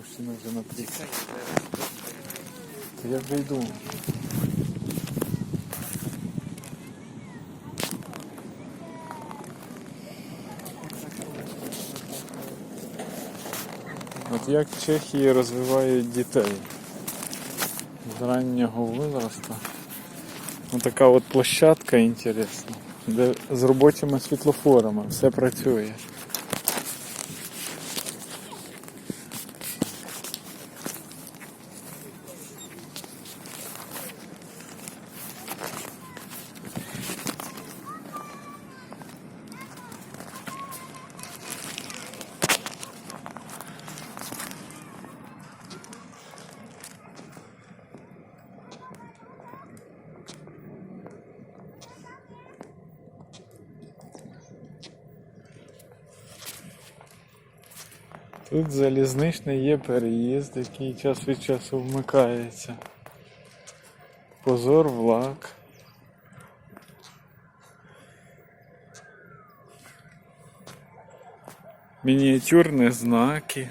мужчина вже на три. Я вже. От як в Чехії розвивають дітей з раннього возрасту. Ось така от площадка інтересна, де з робочими світлофорами все працює. Тут залізничний є переїзд, який час від часу вмикається. Позор влак. Мініатюрні знаки.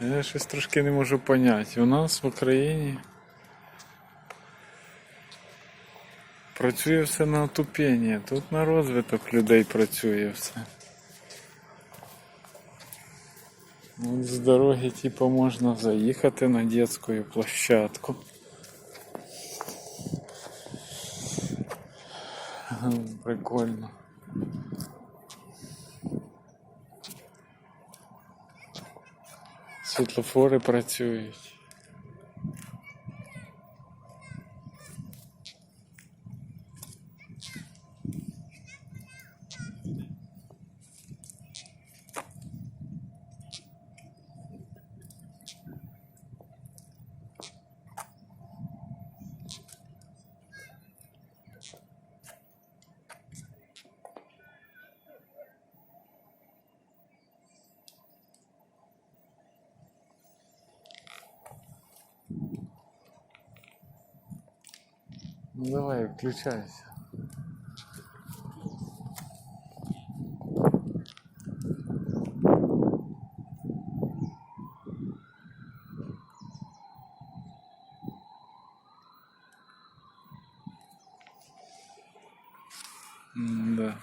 Я щось трошки не можу поняти. У нас в Україні працює все на отупіння. Тут на розвиток людей працює все. От з дороги типу можна заїхати на дитячу площадку. Прикольно. Світлофори працюють. Ну давай, включайся. Да.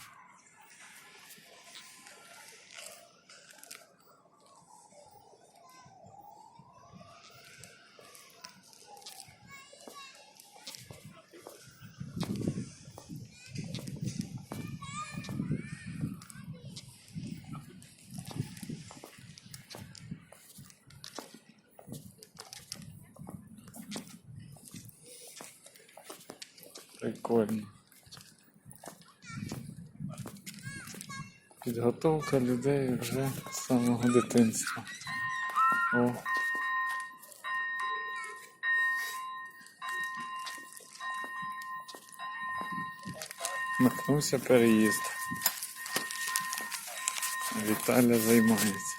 Прикольно. Підготовка людей вже з самого дитинства. О. Накнувся переїзд. Віталя займається.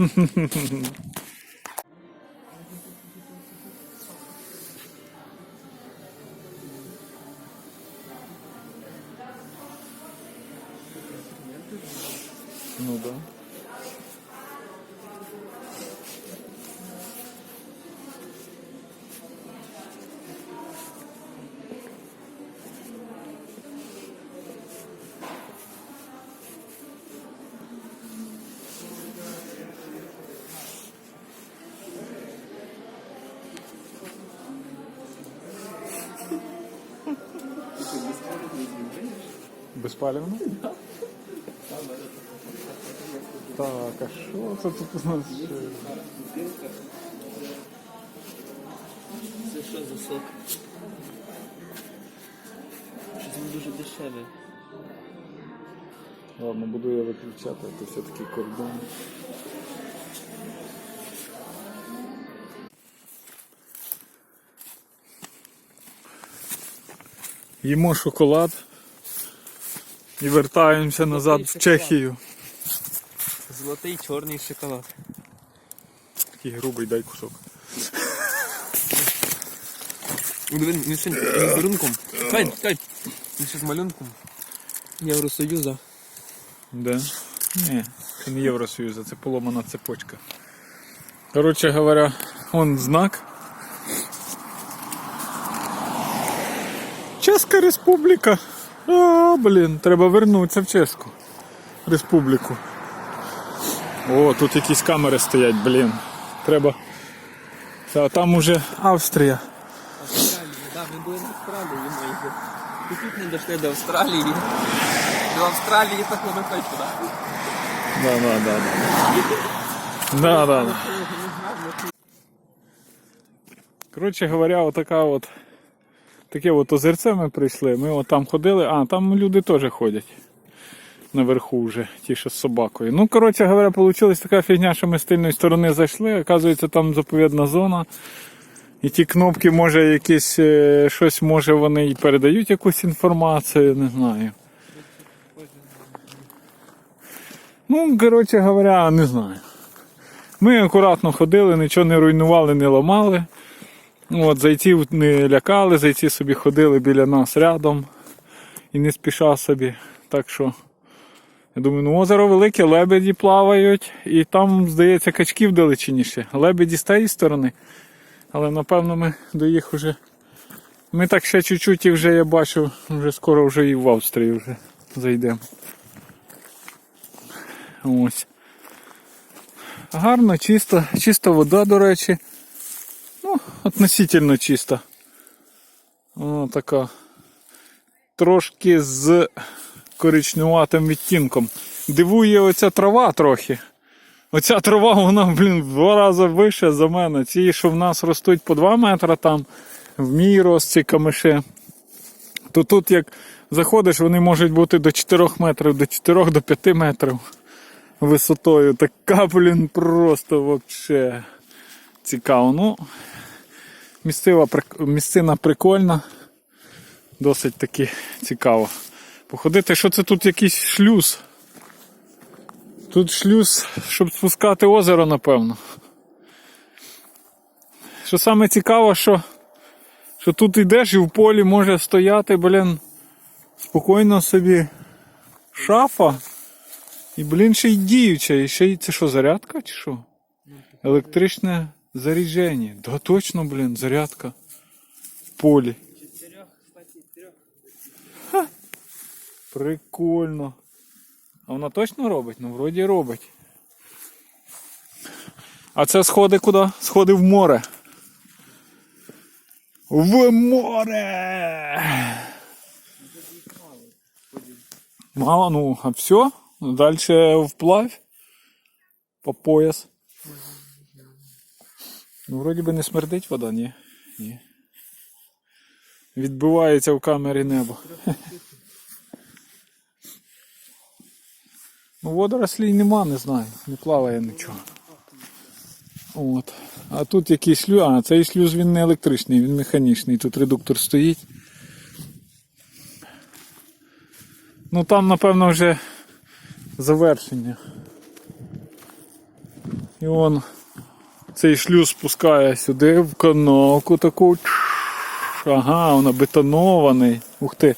フフフフ。Безпалівно? Так, а що це тут у нас? Це що за сок? Щось він дуже дешевий. Ладно, буду я виключати, це все-таки кордон. Їмо шоколад. І вертаємося назад в Чехію. Золотий чорний шоколад. Такий грубий дай кусок. Він, ще з малюнком. Чекай, чекай. Він ще з малюнком. Євросоюза. Да? Ні, це не Євросоюзу, це поломана цепочка. Коротше говоря, он знак. Чеська республіка. А, блін, треба вернутися в Чеську республіку. О, тут якісь камери стоять, блін. Треба. А там уже Австрія. Австралія, да, ми були на Австралії, майже. І тут не дійшли до Австралії. До Австралії так не точно, так? Да, да, да, да. Да, да. Коротше говоря, отака от. Таке от озерце ми прийшли. Ми от там ходили, а там люди теж ходять. Наверху вже, ті, що з собакою. Ну, коротше говоря, вийшла така фігня, що ми з тильної сторони зайшли. Оказується, там заповідна зона. І ті кнопки, може, якісь е, щось, може, вони і передають якусь інформацію, не знаю. Ну, коротше говоря, не знаю. Ми акуратно ходили, нічого не руйнували, не ламали. От, зайців не лякали, зайці собі ходили біля нас рядом і не спіша собі. Так що, я думаю, ну озеро велике, лебеді плавають, і там, здається, качки вдалечині ще. Лебеді з тієї сторони. Але напевно ми до їх вже. Ми так ще чуть-чуть і вже я бачу, вже скоро вже і в Австрії вже зайдемо. Ось. Гарно, чисто, чиста вода, до речі. Ну, относительно чиста. Вона така. Трошки з коричневатим відтінком. Дивує оця трава трохи. Оця трава, вона, блін, в два рази вища за мене. Ці, що в нас ростуть по 2 метри там, в мій рост ці камиші. То тут як заходиш, вони можуть бути до 4 метрів, до 4 до 5 метрів висотою. Така, блін, просто вообще цікаво. Ну, місцева, місцина прикольна. Досить таки цікаво. Походити, що це тут якийсь шлюз. Тут шлюз, щоб спускати озеро, напевно. Що саме цікаво, що, що тут йдеш і в полі може стояти, блін, спокійно собі шафа. І, блін, ще й діюча. І ще й це що, зарядка чи що? Електричне зарядження. Да точно, блін, зарядка. В полі. Чотирьох, кстати, трьох. Прикольно. А вона точно робить? Ну, вроді робить. А це сходи куди? Сходи в море. В море! Мало, ну, а все? Дальше вплавь. По пояс. Ну, вроді би не смердить вода, ні. Ні. Відбивається в камері небо. Ну, водорослей нема, не знаю, не плаває нічого. От. А тут якийсь шлюз. А, цей шлюз він не електричний, він механічний. Тут редуктор стоїть. Ну там, напевно, вже завершення. І он цей шлюз спускає сюди в канавку таку. Ага, вона бетонований. Ух ти.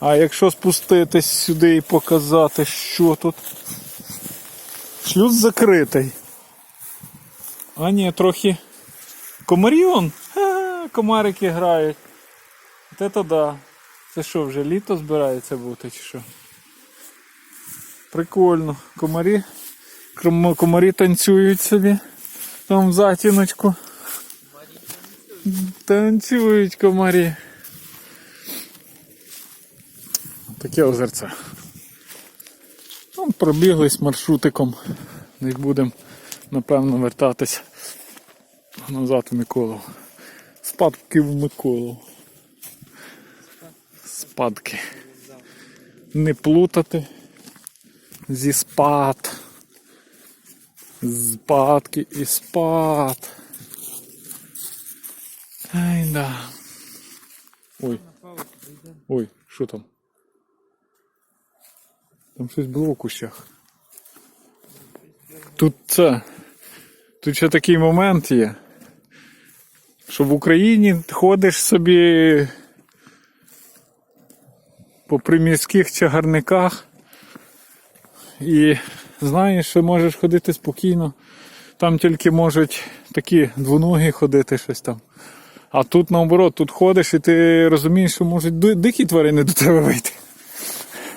А якщо спуститись сюди і показати, що тут? Шлюз закритий. А ні, трохи. Комаріон? Комарики грають. От це да. Це що, вже літо збирається бути чи що? Прикольно. Комарі. Комарі танцюють собі. Там в затіночку. Танцюють комарі. Таке озерце. Ну, пробіглись маршрутиком. Не будемо, напевно, вертатись назад в Миколу. Спадки в Миколу. Спадки. Не плутати зі спад. Спадки і спад. Ай да. Ой. Ой, що там? Там щось було в кущах. Тут це. Тут ще такий момент є. Що в Україні ходиш собі по приміських чагарниках і знаєш, що можеш ходити спокійно. Там тільки можуть такі двоногі ходити щось там. А тут наоборот, тут ходиш і ти розумієш, що можуть ди- дикі тварини до тебе вийти.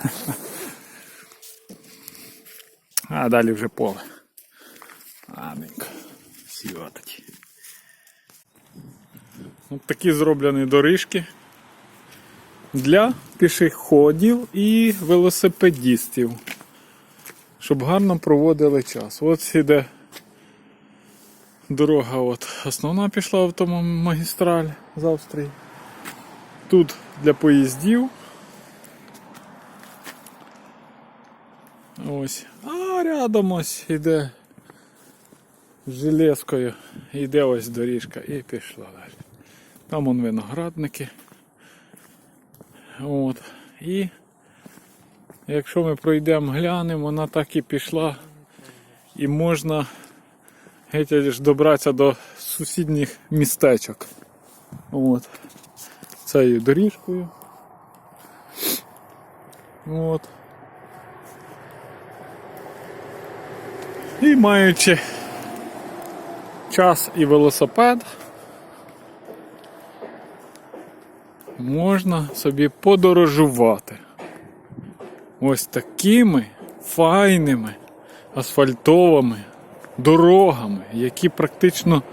А далі вже поле. Ладненько. Сіватить. От такі зроблені доріжки для пішоходів і велосипедістів. Щоб гарно проводили час. От іде дорога от основна пішла автомагістраль з Австрії. Тут для поїздів. Ось. А рядом ось іде железкою. Іде ось доріжка і пішла далі. Там вон виноградники. От. І якщо ми пройдемо, глянемо, вона так і пішла. І можна геть аж добратися до сусідніх містечок. От. Цією доріжкою. От. І маючи час і велосипед, можна собі подорожувати. Ось такими файними асфальтовими дорогами, які практично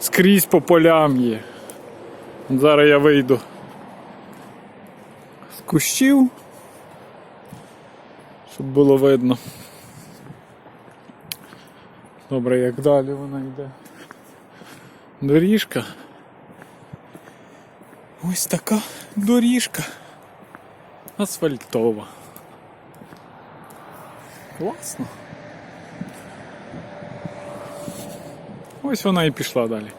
скрізь по полям є. Зараз я вийду з кущів, щоб було видно. Добре, як далі вона йде. Доріжка. Ось така доріжка. Асфальтова. Класно. Ось вона і пішла далі.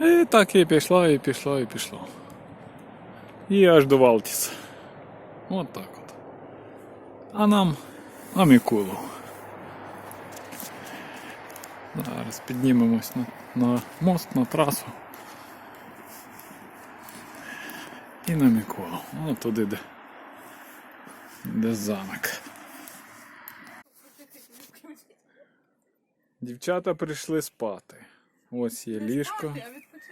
І так і пішла, і пішла, і пішла. І аж до Валтіса. От так от. А нам на Мікулу. Зараз піднімемось на, на мост, на трасу. І на Міколу. О, туди де, де замок. Дівчата прийшли спати. Ось є ліжко.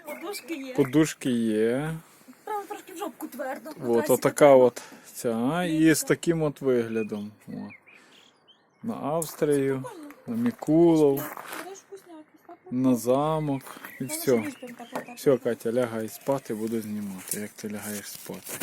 Подушки є. Подушки є. Правда, трошки в жопку твердо. От отака от ця. І з таким от виглядом. О. На Австрію, на Мікулов, на замок і все. Все, Катя, лягай спати, буду знімати, як ти лягаєш спати.